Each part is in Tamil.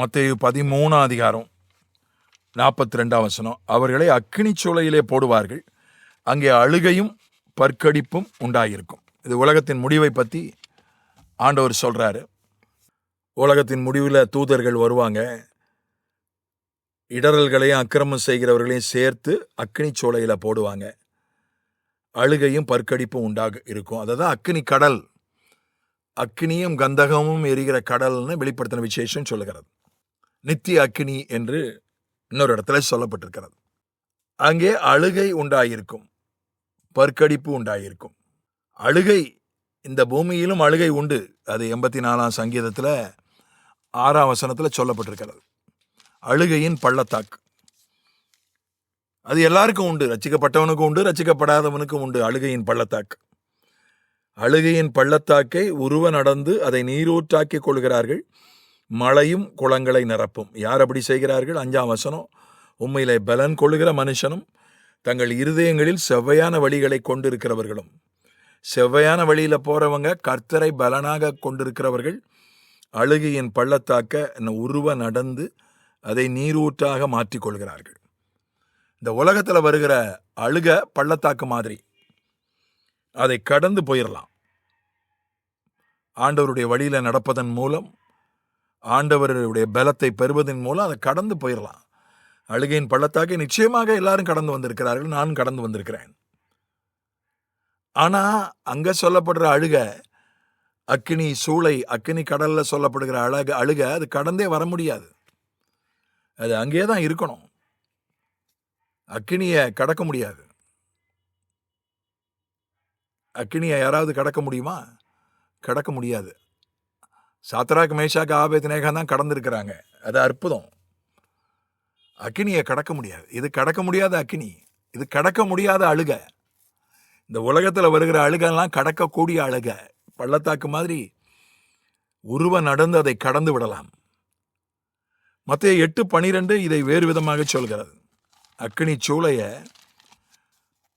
மத்தேயு பதிமூணாம் அதிகாரம் நாற்பத்தி ரெண்டாம் வசனம். அவர்களை அக்னி சூளையிலே போடுவார்கள். அங்கே அழுகையும் பற்கடிப்பும் உண்டாயிருக்கும். இது உலகத்தின் முடிவை பற்றி ஆண்டவர் சொல்கிறாரு உலகத்தின் முடிவில் தூதர்கள் வருவாங்க. இடரல்களையும் அக்கிரமம் செய்கிறவர்களையும் சேர்த்து அக்னி சோலையில் போடுவாங்க. அழுகையும் பற்கடிப்பும் உண்டாக இருக்கும். அதை தான் அக்னி கடல். அக்னியும் கந்தகமும் எரிகிற கடல்னு வெளிப்படுத்தின விசேஷம் சொல்லுகிறது. நித்திய அக்கினி என்று இன்னொரு இடத்துல சொல்லப்பட்டிருக்கிறது. அங்கே அழுகை உண்டாயிருக்கும். பற்கடிப்பு உண்டாயிருக்கும். அழுகை இந்த பூமியிலும் அழுகை உண்டு. அது எண்பத்தி நாலாம் சங்கீதத்தில் ஆறாம் வசனத்தில் சொல்லப்பட்டிருக்கிறது. அழுகையின் பள்ளத்தாக்கு. அது எல்லாருக்கும் உண்டு. ரச்சிக்கப்பட்டவனுக்கும் உண்டு ரச்சிக்கப்படாதவனுக்கும் உண்டு அழுகையின் பள்ளத்தாக்கு. அழுகையின் பள்ளத்தாக்கை உருவ நடந்து அதை நீரூற்றாக்கிக் கொள்கிறார்கள். மழையும் குளங்களை நிரப்பும். யார் அப்படி செய்கிறார்கள்? அஞ்சாம் வசனம். உண்மையிலே பலன் கொள்ளுகிற மனுஷனும் தங்கள் இருதயங்களில் செவ்வையான வழிகளை கொண்டிருக்கிறவர்களும். செவ்வையான வழியில் போகிறவங்க கர்த்தரை பலனாக கொண்டிருக்கிறவர்கள். அழுகையின் பள்ளத்தாக்க உருவ நடந்து அதை நீரூற்றாக மாற்றிக்கொள்கிறார்கள். இந்த உலகத்தில் வருகிற அழுக பள்ளத்தாக்கு மாதிரி. அதை கடந்து போயிடலாம் ஆண்டவருடைய வழியில் நடப்பதன் மூலம் ஆண்டவருடைய பலத்தை பெறுவதன் மூலம் அதை கடந்து போயிடலாம் அழுகையின் பள்ளத்தாக்கை நிச்சயமாக எல்லாரும் கடந்து வந்திருக்கிறார்கள். நான் கடந்து வந்திருக்கிறேன். ஆனால் அங்கே சொல்லப்படுற அழுக அக்கினி சூளை அக்கினி கடலில் சொல்லப்படுகிற அழக அழுக அது கடந்தே வர முடியாது. அது அங்கேயே தான் இருக்கணும். அக்கினியை கடக்க முடியாது. அக்கினியை யாராவது கடக்க முடியுமா? கடக்க முடியாது. சாத்ராக் மேஷாக்கு ஆபேத் தான் கடந்திருக்கிறாங்க. அது அற்புதம். அக்கினியை கடக்க முடியாது. இது கடக்க முடியாத அக்கினி. இது கடக்க முடியாத அழுக. இந்த உலகத்தில் வருகிற அழுகெல்லாம் கடக்கக்கூடிய அழுக. பள்ளத்தாக்கு மாதிரி உருவ நடந்து அதை கடந்து விடலாம். மற்ற எட்டு பனிரெண்டு இதை வேறு விதமாக சொல்கிறது. அக்கினி சூளைய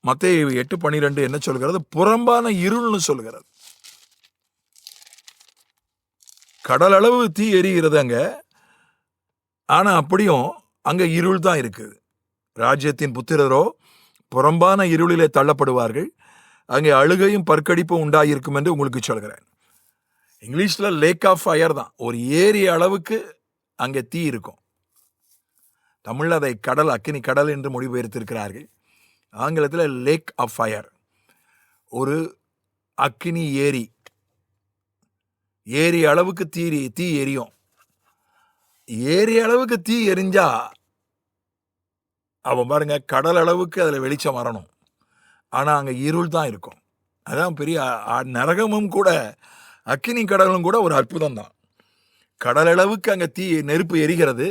மற்ற எட்டு பனிரெண்டு என்ன சொல்கிறது? புறம்பான இருள்னு சொல்கிறது. கடல் அளவு தீ எரிகிறது அங்கே ஆனால் அப்படியும் அங்கே இருள் தான் இருக்குது ராஜ்யத்தின் புத்திரரோ புறம்பான இருளிலே தள்ளப்படுவார்கள். அங்கே அழுகையும் பற்கடிப்பும் உண்டாயிருக்கும் என்று உங்களுக்கு சொல்கிறேன். இங்கிலீஷில் லேக் ஆஃப் ஃபயர் தான். ஒரு ஏரி அளவுக்கு அங்கே தீ இருக்கும். தமிழில் அதை கடல் அக்கினி கடல் என்று மொழிபெயர்த்திருக்கிறார்கள். ஆங்கிலத்தில் லேக் ஆஃப் ஃபயர் ஒரு அக்கினி ஏரி ஏரி அளவுக்கு தீரி தீ எரியும். ஏரி அளவுக்கு தீ எரிஞ்சா அவன் பாருங்க கடல் அளவுக்கு அதில் வெளிச்சம் வரணும். ஆனால் அங்கே இருள் தான் இருக்கும். அதான் பெரிய நரகமும் கூட அக்கினி கடலும் கூட ஒரு அற்புதம் தான். கடல் அளவுக்கு அங்கே தீ நெருப்பு எரிகிறது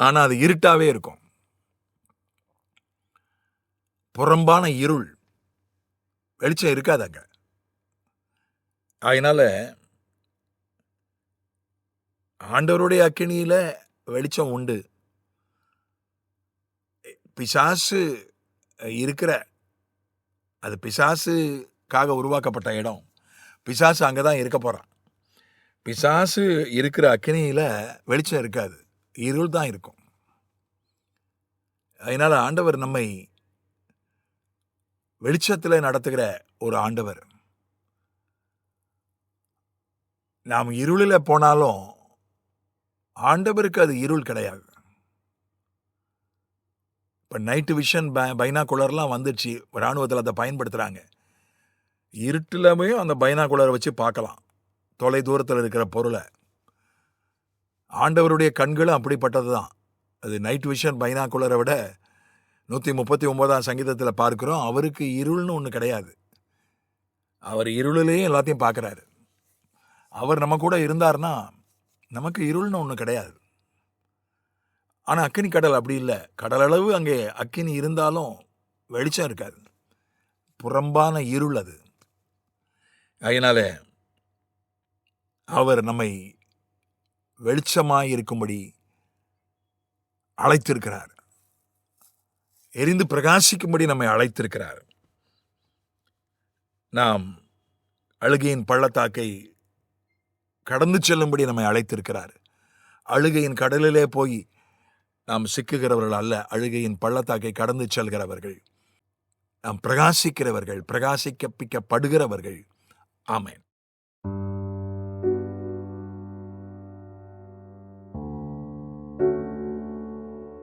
ஆனால் அது இருட்டாகவே இருக்கும். புறம்பான இருள். வெளிச்சம் இருக்காது அங்கே. அதனால ஆண்டவருடைய அக்கினியில் வெளிச்சம் உண்டு. பிசாசு இருக்கிற அது பிசாசுக்காக உருவாக்கப்பட்ட இடம். பிசாசு அங்கே தான் இருக்க போகிறான் பிசாசு இருக்கிற அக்கினியில் வெளிச்சம் இருக்காது. இருள் தான் இருக்கும். அதனால் ஆண்டவர் நம்மை வெளிச்சத்தில் நடத்துகிற ஒரு ஆண்டவர். நாம் இருளில் போனாலும் ஆண்டவருக்கு அது இருள் கிடையாது. இப்போ நைட்டு விஷன் பை பைனாகுலர்லாம் வந்துடுச்சு. இராணுவத்தில் அதை பயன்படுத்துகிறாங்க இருட்டிலுமே அந்த பைனாகுலரை வச்சு பார்க்கலாம். தொலை தூரத்தில் இருக்கிற பொருளை. ஆண்டவருடைய கண்களும் அப்படிப்பட்டது தான். அது நைட் விஷன் பைனாகுலரை விட நூற்றி முப்பத்தி ஒம்போதாம் சங்கீதத்தில் பார்க்குறோம். அவருக்கு இருள்னு ஒன்று கிடையாது. அவர் இருளிலேயே எல்லாத்தையும் பார்க்குறாரு. அவர் நம்ம கூட இருந்தார்னா நமக்கு இருள்னு ஒன்று கிடையாது. ஆனால் அக்கினி கடல் அப்படி இல்லை. கடல் அளவு அங்கே அக்கினி இருந்தாலும் வெளிச்சம் இருக்காது. புறம்பான இருள் அது. அதனால் அவர் நம்மை வெளிச்சமாய் இருக்கும்படி அழைத்திருக்கிறார். எரிந்து பிரகாசிக்கும்படி நம்மை அழைத்திருக்கிறார். நாம் அழுகையின் பள்ளத்தாக்கை கடந்து செல்லும்படி நம்மை அழைத்திருக்கிறார். அழுகையின் கடலிலே போய் நாம் சிக்குகிறவர்கள் அல்ல அழுகையின் பள்ளத்தாக்கை கடந்து செல்கிறவர்கள். நாம் பிரகாசிக்கிறவர்கள் பிரகாசிக்கப்பிக்கப்படுகிறவர்கள் ஆமேன்.